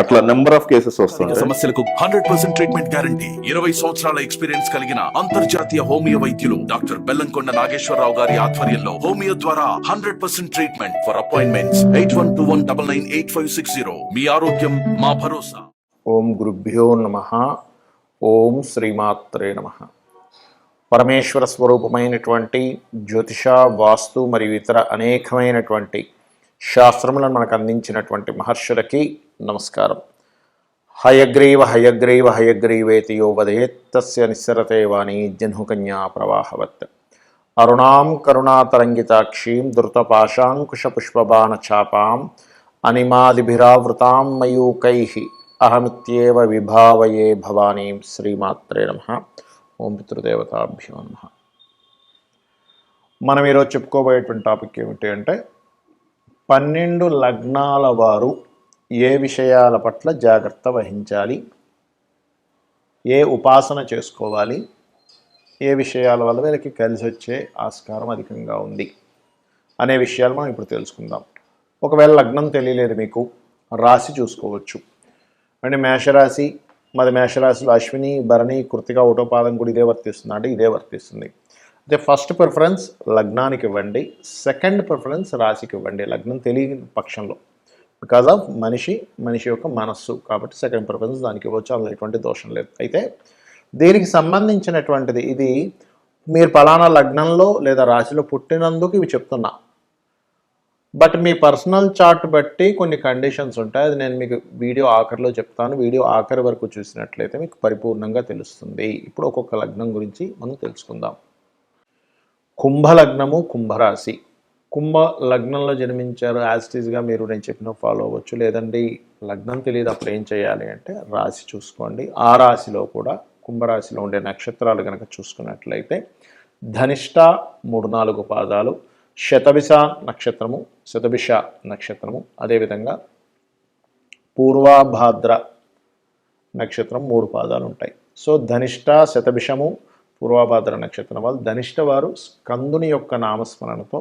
అట్లా number of cases సమస్యలకు hundred percent treatment guarantee ఇరవై సంవత్సరాల ఎక్స్పీరియన్స్ కలిగిన అంతర్జాతీయ హోమియో వైద్యులు డాక్టర్ బెల్లంకొండ నాగేశ్వరరావు గారి ఆధ్వర్యంలో హోమియో ద్వారా hundred percent treatment for appointments eight one two one double nine eight five six zero మీ ఆరోగ్యం మా భరోసా. ఓం గురుభ్యో నమ. ఓం శ్రీమాత్రే నమ. పరమేశ్వర స్వరూపమైనటువంటి జ్యోతిష వాస్తు మరియు ఇతర అనేకమైనటువంటి శాస్త్రములను మనకు అందించినటువంటి మహర్షులకి నమస్కారం. హయగ్రీవ హయగ్రీవ హయగ్రీవేతి యో వదేత్తస్య నిస్సరతే వాణి జహ్నుకన్యా ప్రవాహవత్. అరుణాం కరుణాతరంగితాక్షీం ధృతపాశాంకుశపుష్పబాణచాపాం అనిమాదిభిరావృతాం మయూకై అహమిత్యేవ విభావయే భవానీం శ్రీమాత్రే నమ. ఓం పితృదేవతాభ్యో నమ. మనం ఈరోజు చెప్పుకోబోయేటువంటి టాపిక్ ఏమిటి అంటే పన్నెండు లగ్నాల వారు ఏ విషయాల పట్ల జాగ్రత్త వహించాలి? ఏ ఉపాసన చేసుకోవాలి? ఏ విషయాల వల్ల వీళ్ళకి కలిసి వచ్చే ఆస్కారం అధికంగా ఉంది? అనే విషయాలు మనం ఇప్పుడు తెలుసుకుందాం. ఒకవేళ లగ్నం తెలియలేదు మీకు రాశి చూసుకోవచ్చు. అంటే మేషరాశి మాది మేషరాశిలో అశ్విని భరణి కృతిక ఒకటోపాదం కూడా ఇదే వర్తిస్తుంది? అంటే ఇదే వర్తిస్తుంది. అయితే ఫస్ట్ ప్రిఫరెన్స్ లగ్నానికి ఇవ్వండి. సెకండ్ ప్రిఫరెన్స్ రాశికి ఇవ్వండి. లగ్నం తెలియని పక్షంలో. బికాజ్ ఆఫ్ మనిషి మనిషి యొక్క మనస్సు. కాబట్టి సెకండ్ ప్రిఫరెన్స్ దానికి ఇవ్వచ్చు. అందులో ఎటువంటి దోషం లేదు. అయితే దీనికి సంబంధించినటువంటిది ఇది మీరు పలానా లగ్నంలో లేదా రాశిలో పుట్టినందుకు ఇవి చెప్తున్నా. బట్ మీ పర్సనల్ చార్ట్ బట్టి కొన్ని కండిషన్స్ ఉంటాయి. అది నేను మీకు వీడియో ఆఖరిలో చెప్తాను. వీడియో ఆఖరి వరకు చూసినట్లయితే మీకు పరిపూర్ణంగా తెలుస్తుంది. ఇప్పుడు ఒక్కొక్క లగ్నం గురించి మనం తెలుసుకుందాం. కుంభలగ్నము కుంభరాశి. కుంభ లగ్నంలో జన్మించారు యాజిటీస్గా మీరు నేను చెప్పిన ఫాలో అవ్వచ్చు. లేదండి లగ్నం తెలియదు అప్పుడు ఏం చేయాలి అంటే రాశి చూసుకోండి. ఆ రాశిలో కూడా కుంభరాశిలో ఉండే నక్షత్రాలు కనుక చూసుకున్నట్లయితే ధనిష్ట మూడు నాలుగు పాదాలు శతభిష నక్షత్రము శతభిష నక్షత్రము అదేవిధంగా పూర్వాభాద్ర నక్షత్రం మూడు పాదాలు ఉంటాయి. సో ధనిష్ట శతభిషము పూర్వాభాద్ర నక్షత్రం వాళ్ళు ధనిష్ట వారు స్కందుని యొక్క నామస్మరణతో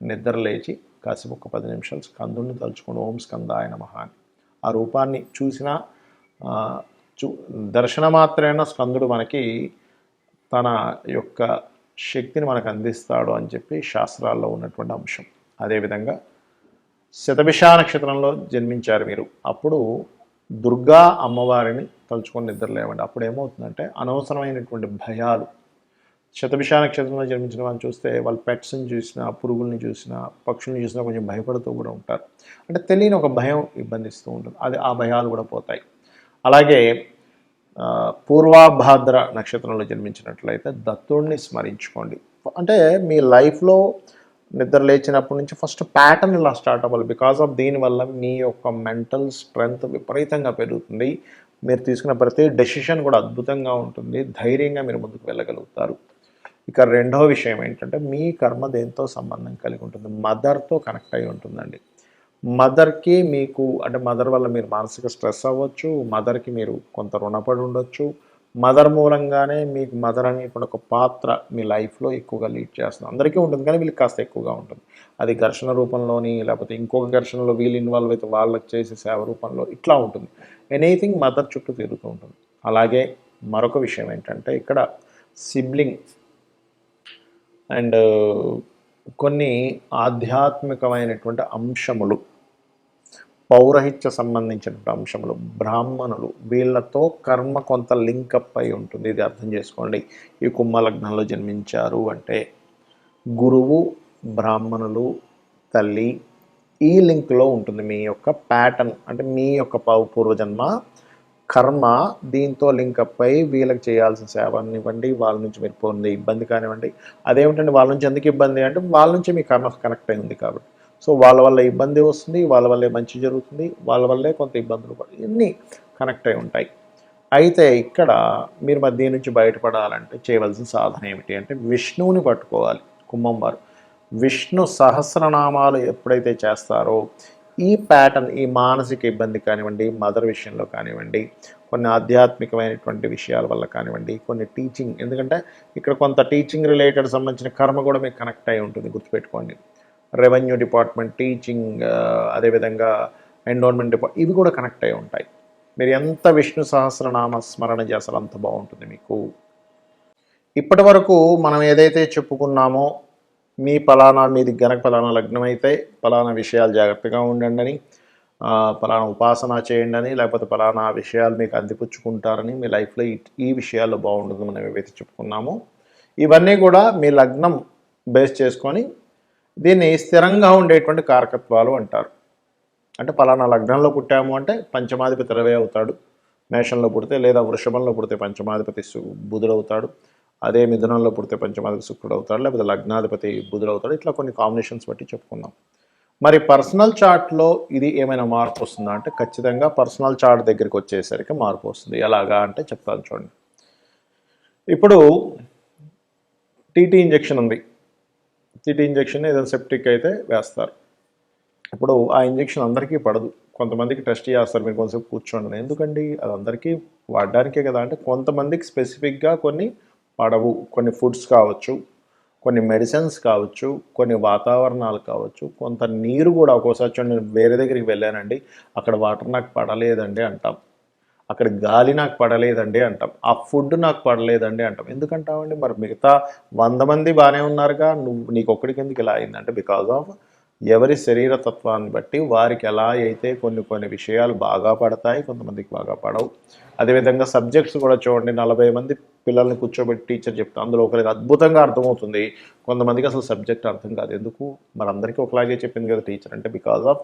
నిద్ర లేచి కాసేపు ఒక పది నిమిషాలు స్కందుని తలుచుకుని ఓం స్కందాయ నమః అని. ఆ రూపాన్ని చూసిన చూ దర్శన మాత్రమే స్కందుడు మనకి తన యొక్క శక్తిని మనకు అందిస్తాడు అని చెప్పి శాస్త్రాల్లో ఉన్నటువంటి అంశం. అదేవిధంగా శతభిషా నక్షత్రంలో జన్మించారు మీరు అప్పుడు దుర్గా అమ్మవారిని తలుచుకొని నిద్ర లేవండి. అప్పుడు ఏమవుతుందంటే అనవసరమైనటువంటి భయాలు శతభిషా నక్షత్రంలో జన్మించిన వాళ్ళని చూస్తే వాళ్ళ పెట్స్ని చూసినా పురుగుల్ని చూసినా పక్షుల్ని చూసినా కొంచెం భయపడుతూ కూడా ఉంటారు. అంటే తెలియని ఒక భయం ఇబ్బందిస్తూ ఉంటుంది. అది ఆ భయాలు కూడా పోతాయి. అలాగే పూర్వాభాద్ర నక్షత్రంలో జన్మించినట్లయితే దత్తుడిని స్మరించుకోండి. అంటే మీ లైఫ్లో నిద్ర లేచినప్పటి నుంచి ఫస్ట్ ప్యాటర్న్ ఇలా స్టార్ట్ అవ్వాలి. బికాస్ ఆఫ్ దీనివల్ల మీ యొక్క మెంటల్ స్ట్రెంగ్త్ విపరీతంగా పెరుగుతుంది. మీరు తీసుకున్న ప్రతి డెసిషన్ కూడా అద్భుతంగా ఉంటుంది. ధైర్యంగా మీరు ముందుకు వెళ్ళగలుగుతారు. ఇక రెండో విషయం ఏంటంటే మీ కర్మ దేంతో సంబంధం కలిగి ఉంటుంది? మదర్తో కనెక్ట్ అయి ఉంటుందండి. మదర్కి మీకు అంటే మదర్ వల్ల మీరు మానసిక స్ట్రెస్ అవ్వచ్చు మదర్కి మీరు కొంత రుణపడి ఉండొచ్చు. మదర్ మూలంగానే మీకు మదర్ అనేటువంటి ఒక పాత్ర మీ లైఫ్లో ఎక్కువగా లీడ్ చేస్తుంది. అందరికీ ఉంటుంది కానీ వీళ్ళకి కాస్త ఎక్కువగా ఉంటుంది. అది ఘర్షణ రూపంలోని లేకపోతే ఇంకొక ఘర్షణలో వీళ్ళు ఇన్వాల్వ్ అయితే వాళ్ళకి చేసే సేవ రూపంలో ఇట్లా ఉంటుంది. ఎనీథింగ్ మదర్ చుట్టూ తిరుగుతూ ఉంటుంది. అలాగే మరొక విషయం ఏంటంటే ఇక్కడ సిబ్లింగ్ అండ్ కొన్ని ఆధ్యాత్మికమైనటువంటి అంశములు పౌరహిత్య సంబంధించినటువంటి అంశములు బ్రాహ్మణులు వీళ్ళతో కర్మ కొంత లింకప్ అయి ఉంటుంది. ఇది అర్థం చేసుకోండి. ఈ కుంభలగ్నంలో జన్మించారు అంటే గురువు బ్రాహ్మణులు తల్లి ఈ లింక్లో ఉంటుంది. మీ యొక్క ప్యాటర్న్ అంటే మీ యొక్క పూర్వజన్మ కర్మ దీంతో లింకప్ అయి వీళ్ళకి చేయాల్సిన సేవ ఇవ్వండి వాళ్ళ నుంచి మీరు పొందే ఇబ్బంది కానివ్వండి. అదేమిటంటే వాళ్ళ నుంచి ఎందుకు ఇబ్బంది అంటే వాళ్ళ నుంచి మీ కర్మ కనెక్ట్ అయి ఉంది కాబట్టి. సో వాళ్ళ వల్ల ఇబ్బంది వస్తుంది వాళ్ళ వల్లే మంచి జరుగుతుంది వాళ్ళ వల్లే కొంత ఇబ్బందులు పడ ఇవన్నీ కనెక్ట్ అయి ఉంటాయి. అయితే ఇక్కడ మీరు మరి దీని నుంచి బయటపడాలంటే చేయవలసిన సాధన ఏమిటి అంటే విష్ణువుని పట్టుకోవాలి కుంభం వారు. విష్ణు సహస్రనామాలు ఎప్పుడైతే చేస్తారో ఈ ప్యాటర్న్ ఈ మానసిక ఇబ్బంది కానివ్వండి మదర్ విషయంలో కానివ్వండి కొన్ని ఆధ్యాత్మికమైనటువంటి విషయాల వల్ల కానివ్వండి కొన్ని టీచింగ్ ఎందుకంటే ఇక్కడ కొంత టీచింగ్ రిలేటెడ్ సంబంధించిన కర్మ కూడా మీకు కనెక్ట్ అయి ఉంటుంది గుర్తుపెట్టుకోండి. రెవెన్యూ డిపార్ట్మెంట్ టీచింగ్ అదేవిధంగా ఎండోన్మెంట్ డిపార్ట్ ఇవి కూడా కనెక్ట్ అయి ఉంటాయి. మీరు ఎంత విష్ణు సహస్రనామ స్మరణ చేస్తారో అంత బాగుంటుంది మీకు. ఇప్పటి వరకు మనం ఏదైతే చెప్పుకున్నామో మీ పలానా మీది గనక పలానా లగ్నం అయితే పలానా విషయాలు జాగ్రత్తగా ఉండండి అని పలానా ఉపాసన చేయండి అని లేకపోతే పలానా విషయాలు మీకు అందిపుచ్చుకుంటారని మీ లైఫ్లో ఈ ఈ విషయాల్లో బాగుంటుంది మనం ఏవైతే చెప్పుకున్నామో. ఇవన్నీ కూడా మీ లగ్నం బేస్ చేసుకొని దీన్ని స్థిరంగా ఉండేటువంటి కారకత్వాలు అంటారు. అంటే పలానా లగ్నంలో పుట్టాము అంటే పంచమాధిపతి రవి అవుతాడు. మేషంలో పుడితే లేదా వృషభంలో పుడితే పంచమాధిపతి బుధుడు అవుతాడు అదే మిథునంలో పుడితే పంచమాధిపతి శుక్రుడు అవుతాడు లేకపోతే లగ్నాధిపతి బుధుడు అవుతాడు. ఇట్లా కొన్ని కాంబినేషన్స్ బట్టి చెప్పుకుందాం. మరి పర్సనల్ చార్ట్లో ఇది ఏమైనా మార్పు వస్తుందా? అంటే ఖచ్చితంగా పర్సనల్ చార్ట్ దగ్గరికి వచ్చేసరికి మార్పు వస్తుంది. ఎలాగా అంటే చెప్తాను చూడండి. ఇప్పుడు టీటీ ఇంజెక్షన్ ఉంది. టీటీ ఇంజెక్షన్ ఏదైనా సెప్టిక్ అయితే వేస్తారు. ఇప్పుడు ఆ ఇంజెక్షన్ అందరికీ పడదు. కొంతమందికి టెస్ట్ చేస్తారు మీరు కొంతసేపు కూర్చోండి. ఎందుకండి? అది అందరికీ వాడడానికే కదా. అంటే కొంతమందికి స్పెసిఫిక్గా కొన్ని పడవు. కొన్ని ఫుడ్స్ కావచ్చు కొన్ని మెడిసిన్స్ కావచ్చు కొన్ని వాతావరణాలు కావచ్చు కొంత నీరు కూడా ఒక్కోసారి చూడండి నేను వేరే దగ్గరికి వెళ్ళానండి అక్కడ వాటర్ నాకు పడలేదండి అంటాం. అక్కడ గాలి నాకు పడలేదండి అంటాం. ఆ ఫుడ్ నాకు పడలేదండి అంటాం. ఎందుకంటామండి? మరి మిగతా వంద మంది బాగానే ఉన్నారుగా నువ్వు నీకొక్కడికి ఎందుకు ఇలా అయిందంటే బికాజ్ ఆఫ్ ఎవరి శరీర తత్వాన్ని బట్టి వారికి ఎలా అయితే కొన్ని కొన్ని విషయాలు బాగా పడతాయి కొంతమందికి బాగా పడవు. అదేవిధంగా సబ్జెక్ట్స్ కూడా చూడండి నలభై మంది పిల్లల్ని కూర్చోబెట్టి టీచర్ చెప్తా అందులో ఒకరికి అద్భుతంగా అర్థమవుతుంది. కొంతమందికి అసలు సబ్జెక్ట్ అర్థం కాదు. ఎందుకు? మరి అందరికీ ఒకలాగే చెప్పింది కదా టీచర్. అంటే బికాజ్ ఆఫ్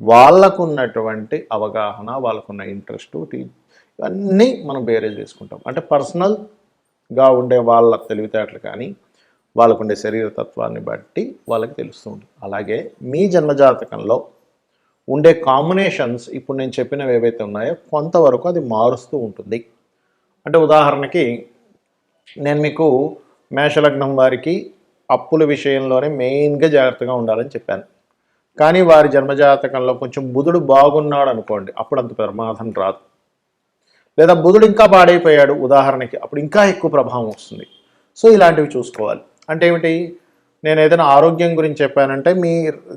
వాళ్ళకున్నటువంటి అవగాహన వాళ్ళకున్న ఇంట్రెస్ట్ ఇవన్నీ మనం బేరేజ్ చేసుకుంటాం. అంటే పర్సనల్గా ఉండే వాళ్ళ తెలివితేటలు కానీ వాళ్ళకుండే శరీర తత్వాన్ని బట్టి వాళ్ళకి తెలుస్తుంది అలాగే మీ జన్మజాతకంలో ఉండే కాంబినేషన్స్ ఇప్పుడు నేను చెప్పినవి ఏవైతే ఉన్నాయో కొంతవరకు అది మారుస్తూ ఉంటుంది. అంటే ఉదాహరణకి నేను మీకు మేషలగ్నం వారికి అప్పుల విషయంలోనే మెయిన్గా జాగ్రత్తగా ఉండాలని చెప్పాను. కానీ వారి జన్మజాతకంలో కొంచెం బుధుడు బాగున్నాడు అనుకోండి అప్పుడు అంత ప్రమాదం రాదు. లేదా బుధుడు ఇంకా పాడైపోయాడు ఉదాహరణకి అప్పుడు ఇంకా ఎక్కువ ప్రభావం వస్తుంది. సో ఇలాంటివి చూసుకోవాలి. అంటే ఏమిటి? నేను ఏదైనా ఆరోగ్యం గురించి చెప్పానంటే మీ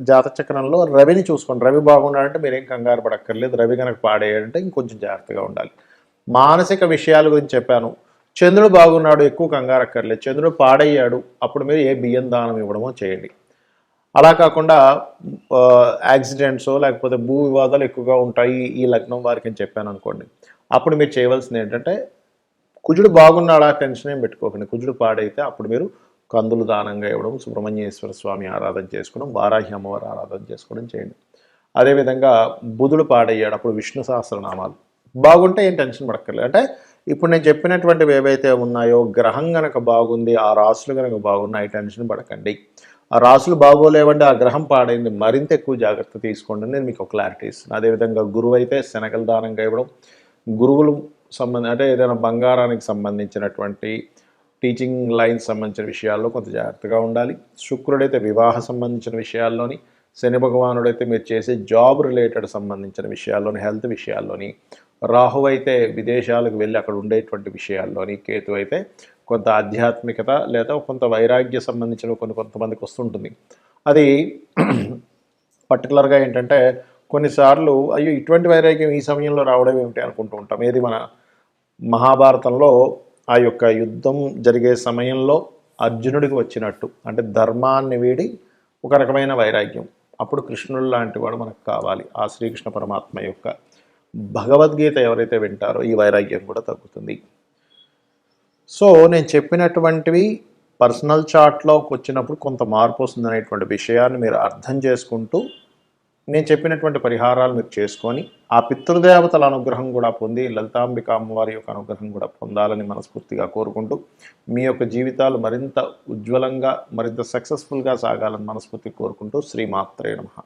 జాత చక్రంలో రవిని చూసుకోండి. రవి బాగున్నాడంటే మీరేం కంగారు పడక్కర్లేదు. రవి కనుక పాడేయాలంటే ఇంకొంచెం జాగ్రత్తగా ఉండాలి. మానసిక విషయాల గురించి చెప్పాను. చంద్రుడు బాగున్నాడు ఎక్కువ కంగారు అక్కర్లేదు. చంద్రుడు పాడయ్యాడు అప్పుడు మీరు ఏ బియ్యం దానం ఇవ్వడమో చేయండి. అలా కాకుండా యాక్సిడెంట్స్ లేకపోతే భూ వివాదాలు ఎక్కువగా ఉంటాయి ఈ లగ్నం వారికి అని చెప్పాను అనుకోండి. అప్పుడు మీరు చేయవలసింది ఏంటంటే కుజుడు బాగున్నాడా టెన్షన్ ఏం పెట్టుకోకండి. కుజుడు పాడైతే అప్పుడు మీరు కందులు దానంగా ఇవ్వడం సుబ్రహ్మణ్యేశ్వర స్వామి ఆరాధన చేసుకోవడం వారాహి అమ్మవారి ఆరాధన చేసుకోవడం చేయండి. అదేవిధంగా బుధుడు పాడయ్యాడు అప్పుడు విష్ణు సహస్రనామాలు. బాగుంటే ఏం టెన్షన్ పడక్కర్లేదు. అంటే ఇప్పుడు నేను చెప్పినటువంటివి ఏవైతే ఉన్నాయో గ్రహం గనక బాగుంది ఆ రాసులు గనక బాగున్నాయి టెన్షన్ పడకండి. ఆ రాసులు బాగోలేవండి ఆ గ్రహం పాడైంది మరింత ఎక్కువ జాగ్రత్త తీసుకోండి నేను మీకు క్లారిటీ ఇస్తున్నాను అదేవిధంగా గురువు అయితే శనగల దానంగా ఇవ్వడం గురువులు సంబంధం అంటే ఏదైనా బంగారానికి సంబంధించినటువంటి టీచింగ్ లైన్ సంబంధించిన విషయాల్లో కొంత జాగ్రత్తగా ఉండాలి. శుక్రుడైతే వివాహ సంబంధించిన విషయాల్లోని శని భగవానుడైతే మీరు చేసే జాబ్ రిలేటెడ్ సంబంధించిన విషయాల్లోని హెల్త్ విషయాల్లోని రాహు అయితే విదేశాలకు వెళ్ళి అక్కడ ఉండేటువంటి విషయాల్లోని కేతు అయితే కొంత ఆధ్యాత్మికత లేదా కొంత వైరాగ్య సంబంధించిన కొన్ని కొంతమందికి వస్తుంటుంది. అది పర్టికులర్గా ఏంటంటే కొన్నిసార్లు అయ్యో ఇటువంటి వైరాగ్యం ఈ సమయంలో రావడం ఏమిటి అనుకుంటూ ఉంటాం. ఏది మన మహాభారతంలో ఆ యొక్క యుద్ధం జరిగే సమయంలో అర్జునుడికి వచ్చినట్టు అంటే ధర్మాన్ని వీడి ఒక రకమైన వైరాగ్యం. అప్పుడు కృష్ణుడు లాంటి వాడు మనకు కావాలి. ఆ శ్రీకృష్ణ పరమాత్మ యొక్క భగవద్గీత ఎవరైతే వింటారో ఈ వైరాగ్యం కూడా తగ్గుతుంది. సో నేను చెప్పినటువంటివి పర్సనల్ చార్ట్లోకి వచ్చినప్పుడు కొంత మార్పు వస్తుంది అనేటువంటి విషయాన్ని మీరు అర్థం చేసుకుంటూ నేను చెప్పినటువంటి పరిహారాలు మీరు చేసుకొని ఆ పితృదేవతల అనుగ్రహం కూడా పొంది లలితాంబిక అమ్మవారి యొక్క అనుగ్రహం కూడా పొందాలని మనస్ఫూర్తిగా కోరుకుంటూ మీ యొక్క జీవితాలు మరింత ఉజ్వలంగా మరింత సక్సెస్ఫుల్గా సాగాలని మనస్ఫూర్తి కోరుకుంటూ శ్రీమాత్రే నమః.